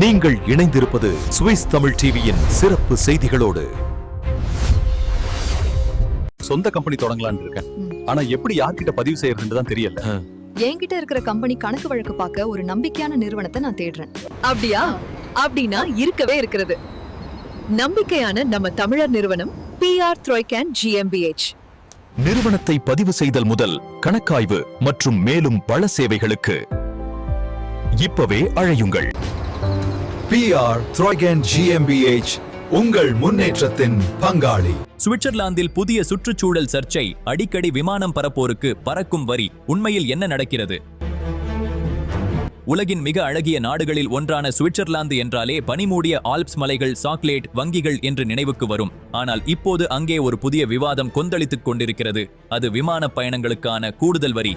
நீங்கள் இணைந்திருப்பது சுவிஸ் தமிழ் டிவியின் சிறப்பு செய்திகளோடு. சொந்த கம்பெனி தொடங்கலாம்னு இருக்கேன். ஆனா எப்படி யார்கிட்ட பதிவு செய்யறதுன்னு தான் தெரியல. என்கிட்ட இருக்கிற கம்பெனி கணக்கு வழக்கு பார்க்க ஒரு நம்பிக்கையான நிறுவனத்தை நான் தேடுறேன். அப்படியா? அப்படின்னா இருக்கவே இருக்கிறது. நம்பிக்கையான நம்ம தமிழர் நிறுவனம் பிஆர் த்ரோய்கேன் ஜிஎம்பிஎச் நிறுவனத்தை பதிவு செய்தல் முதல் கணக்காய்வு மற்றும் மேலும் பல சேவைகளுக்கு இப்பவே அழையுங்கள். பிஆர் த்ராய்கன் ஜிஎம்பிஎச் உங்கள் முன்னேற்றத்தின் பங்காளி. சுவிட்சர்லாந்தில் புதிய சுற்றுச்சூழல் சர்ச்சை அடிக்கடி விமானம் பரப்போருக்கு பறக்கும் வரி உண்மையில் என்ன நடக்கிறது? உலகின் மிக அழகிய நாடுகளில் ஒன்றான சுவிட்சர்லாந்து என்றாலே பனிமூடிய ஆல்ப்ஸ் மலைகள் சாக்லேட் வங்கிகள் என்று நினைவுக்கு வரும். ஆனால் இப்போது அங்கே ஒரு புதிய விவாதம் கொந்தளித்துக் கொண்டிருக்கிறது. அது விமான பயணங்களுக்கான கூடுதல் வரி.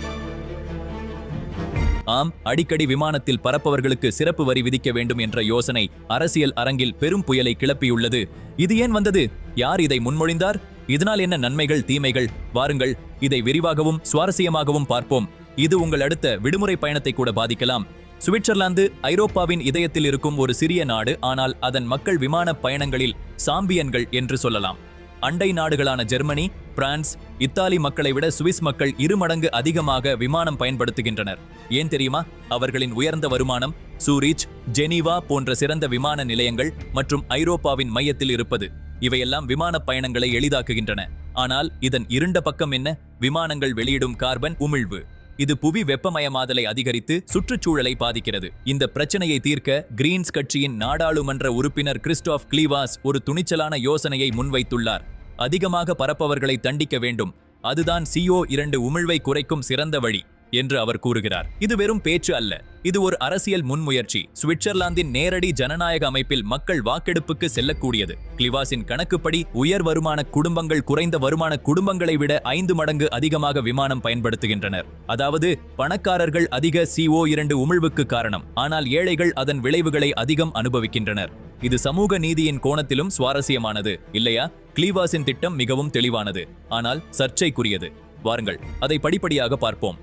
ஆம் அடிக்கடி விமானத்தில் பறப்பவர்களுக்கு சிறப்பு வரி விதிக்க வேண்டும் என்ற யோசனை அரசியல் அரங்கில் பெரும் புயலை கிளப்பியுள்ளது. இது ஏன் வந்தது? யார் இதை முன்மொழிந்தார்? இதனால் என்ன நன்மைகள் தீமைகள்? வாருங்கள் இதை விரிவாகவும் சுவாரஸ்யமாகவும் பார்ப்போம். இது உங்கள் அடுத்த விடுமுறை பயணத்தை கூட பாதிக்கலாம். சுவிட்சர்லாந்து ஐரோப்பாவின் இதயத்தில் இருக்கும் ஒரு சிறிய நாடு ஆனால் அதன் மக்கள் விமான பயணங்களில் சாம்பியன்கள் என்று சொல்லலாம். அண்டை நாடுகளான ஜெர்மனி பிரான்ஸ் இத்தாலி மக்களை விட சுவிஸ் மக்கள் இருமடங்கு அதிகமாக விமானம் பயன்படுத்துகின்றனர். ஏன் தெரியுமா? அவர்களின் உயர்ந்த வருமானம் சூரிச் ஜெனீவா போன்ற சிறந்த விமான நிலையங்கள் மற்றும் ஐரோப்பாவின் மையத்தில் இருப்பது. இவையெல்லாம் விமான பயணங்களை எளிதாக்குகின்றன. ஆனால் இதன் இருண்ட பக்கம் என்ன? விமானங்கள் வெளியிடும் கார்பன் உமிழ்வு. இது புவி வெப்பமயமாதலை அதிகரித்து சுற்றுச்சூழலை பாதிக்கிறது. இந்த பிரச்சனையை தீர்க்க கிரீன்ஸ் கட்சியின் நாடாளுமன்ற உறுப்பினர் கிறிஸ்டாப் கிளீவாஸ் ஒரு துணிச்சலான யோசனையை முன்வைத்துள்ளார். அதிகமாக பரப்பவர்களை தண்டிக்க வேண்டும். அதுதான் சிஓ இரண்டு உமிழ்வை குறைக்கும் சிறந்த வழி என்று அவர் கூறுகிறார். இது வெறும் பேச்சு அல்ல. இது ஒரு அரசியல் முன்முயற்சி. சுவிட்சர்லாந்தின் நேரடி ஜனநாயக அமைப்பில் மக்கள் வாக்கெடுப்புக்கு செல்லக்கூடியது. கிளிவாஸின் கணக்குப்படி உயர் வருமான குடும்பங்கள் குறைந்த வருமான குடும்பங்களை விட ஐந்து மடங்கு அதிகமாக விமானம் பயன்படுத்துகின்றனர். அதாவது பணக்காரர்கள் அதிக சிஓ இரண்டு உமிழ்வுக்கு காரணம். ஆனால் ஏழைகள் அதன் விளைவுகளை அதிகம் அனுபவிக்கின்றனர். இது சமூக நீதியின் கோணத்திலும் சுவாரஸ்யமானது. இல்லையா? கிளீவாஸின் திட்டம் மிகவும் தெளிவானது. ஆனால் சர்ச்சைக்குரியது. வாருங்கள் அதை படிப்படியாக பார்ப்போம்.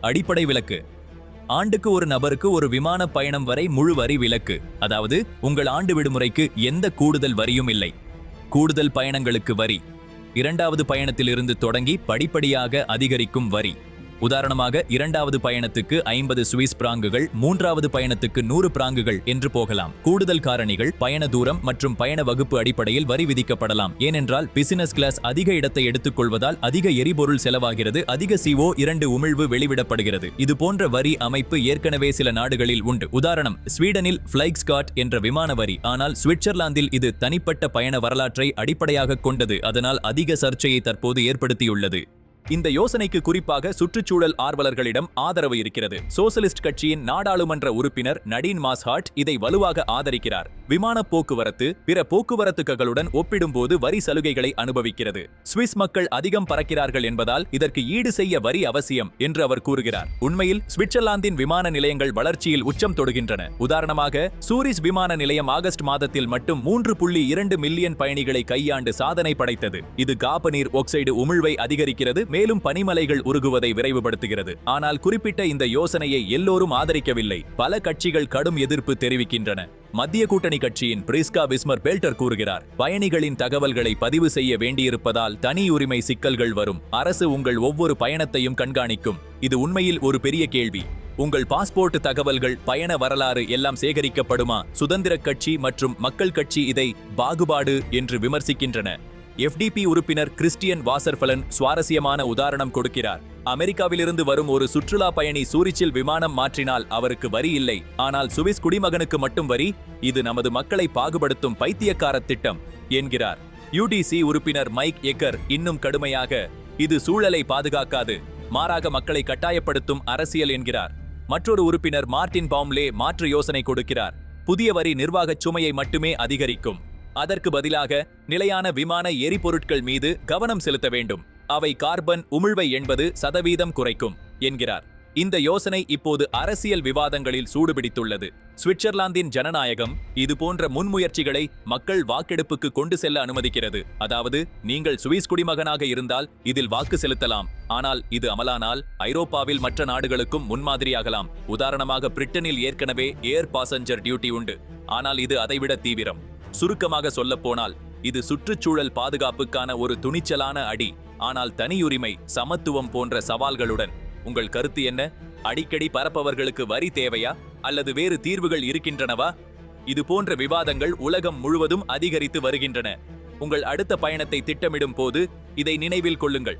அடிப்படை விலக்கு ஆண்டுக்கு ஒரு நபருக்கு ஒரு விமான பயணம் வரை முழு வரி விலக்கு அதாவது உங்கள் ஆண்டு விடுமுறைக்கு எந்த கூடுதல் வரியும் இல்லை. கூடுதல் பயணங்களுக்கு வரி. இரண்டாவது பயணத்திலிருந்து தொடங்கி படிப்படியாக அதிகரிக்கும் வரி. உதாரணமாக இரண்டாவது பயணத்துக்கு ஐம்பது சுவிஸ் பிராங்குகள் மூன்றாவது பயணத்துக்கு நூறு பிராங்குகள் என்று போகலாம். கூடுதல் காரணிகள் பயண தூரம் மற்றும் பயண வகுப்பு அடிப்படையில் வரி விதிக்கப்படலாம். ஏனென்றால் பிசினஸ் கிளாஸ் அதிக இடத்தை எடுத்துக்கொள்வதால் அதிக எரிபொருள் செலவாகிறது அதிக சிஓ இரண்டு உமிழ்வு வெளிவிடப்படுகிறது. இது போன்ற வரி அமைப்பு ஏற்கனவே சில நாடுகளில் உண்டு. உதாரணம் ஸ்வீடனில் ஃபிளைக்ஸ்காட் என்ற விமான வரி. ஆனால் சுவிட்சர்லாந்தில் இது தனிப்பட்ட பயண வரலாற்றை அடிப்படையாக கொண்டது. அதனால் அதிக சர்ச்சையை தற்போது ஏற்படுத்தியுள்ளது. இந்த யோசனைக்கு குறிப்பாக சுற்றுச்சூழல் ஆர்வலர்களிடம் ஆதரவு இருக்கிறது. சோசலிஸ்ட் கட்சியின் நாடாளுமன்ற உறுப்பினர் நடீன் மாஸ்ஹாட் இதை வலுவாக ஆதரிக்கிறார். விமான போக்குவரத்து பிற போக்குவரத்துகளுடன் ஒப்பிடும்போது வரி சலுகைகளை அனுபவிக்கிறது. சுவிஸ் மக்கள் அதிகம் பறக்கிறார்கள் என்பதால் இதற்கு ஈடு செய்ய வரி அவசியம் என்று அவர் கூறுகிறார். உண்மையில் சுவிட்சர்லாந்தின் விமான நிலையங்கள் வளர்ச்சியில் உச்சம் தொடுகின்றன. உதாரணமாக சூரிஸ் விமான நிலையம் ஆகஸ்ட் மாதத்தில் மட்டும் மூன்று புள்ளி இரண்டு மில்லியன் பயணிகளை கையாண்டு சாதனை படைத்தது. இது காபநீர் ஒக்சைடு உமிழ்வை அதிகரிக்கிறது மேலும் பனிமலைகள் உருகுவதை விரைவுபடுத்துகிறது. ஆனால் குறிப்பிட்ட இந்த யோசனையை எல்லோரும் ஆதரிக்கவில்லை. பல கட்சிகள் கடும் எதிர்ப்பு தெரிவிக்கின்றன. மத்திய கூட்டணி கட்சியின் பிரிஸ்கா விஸ்மர் பெல்டர் கூறுகிறார் பயணிகளின் தகவல்களை பதிவு செய்ய வேண்டியிருப்பதால் தனி உரிமை சிக்கல்கள் வரும். அரசு உங்கள் ஒவ்வொரு பயணத்தையும் கண்காணிக்கும். இது உண்மையில் ஒரு பெரிய கேள்வி. உங்கள் பாஸ்போர்ட் தகவல்கள் பயண வரலாறு எல்லாம் சேகரிக்கப்படுமா? சுதந்திர கட்சி மற்றும் மக்கள் கட்சி இதை பாகுபாடு என்று விமர்சிக்கின்றன. எஃப்டிபி உறுப்பினர் கிறிஸ்டியன் வாசர்ஃபலன் சுவாரஸ்யமான உதாரணம் கொடுக்கிறார். அமெரிக்காவிலிருந்து வரும் ஒரு சுற்றுலா பயணி சூரிச்சில் விமானம் மாற்றினால் அவருக்கு வரி இல்லை. ஆனால் சுவிஸ் குடிமகனுக்கு மட்டும் வரி. இது நமது மக்களை பாகுபடுத்தும் பைத்தியக்கார திட்டம் என்கிறார். யூடிசி உறுப்பினர் மைக் எக்கர் இன்னும் கடுமையாக இது சூழலை பாதுகாக்காது மாறாக மக்களை கட்டாயப்படுத்தும் அரசியல் என்கிறார். மற்றொரு உறுப்பினர் மார்டின் பாம்லே மாற்று யோசனை கொடுக்கிறார். புதிய வரி நிர்வாகச் சுமையை மட்டுமே அதிகரிக்கும். அதற்கு பதிலாக நிலையான விமான எரிபொருட்கள் மீது கவனம் செலுத்த வேண்டும். அவை கார்பன் உமிழ்வை என்பது சதவீதம் குறைக்கும் என்கிறார். இந்த யோசனை இப்போது அரசியல் விவாதங்களில் சூடுபிடித்துள்ளது. சுவிட்சர்லாந்தின் ஜனநாயகம் இது போன்ற முன்முயற்சிகளை மக்கள் வாக்கெடுப்புக்கு கொண்டு செல்ல அனுமதிக்கிறது. அதாவது நீங்கள் சுவிஸ் குடிமகனாக இருந்தால் இதில் வாக்கு செலுத்தலாம். ஆனால் இது அமலானால் ஐரோப்பாவில் மற்ற நாடுகளுக்கும் முன்மாதிரியாகலாம். உதாரணமாக பிரிட்டனில் ஏற்கனவே ஏர் பாசஞ்சர் டியூட்டி உண்டு. ஆனால் இது அதைவிட தீவிரம். சுருக்கமாக சொல்லப்போனால் இது சுற்றுச்சூழல் பாதுகாப்புக்கான ஒரு துணிச்சலான அடி. ஆனால் தனியுரிமை சமத்துவம் போன்ற சவால்களுடன் உங்கள் கருத்து என்ன? அடிக்கடி பரப்பவர்களுக்கு வரி தேவையா? அல்லது வேறு தீர்வுகள் இருக்கின்றனவா? இது போன்ற விவாதங்கள் உலகம் முழுவதும் அதிகரித்து வருகின்றன. உங்கள் அடுத்த பயணத்தை திட்டமிடும் போது இதை நினைவில் கொள்ளுங்கள்.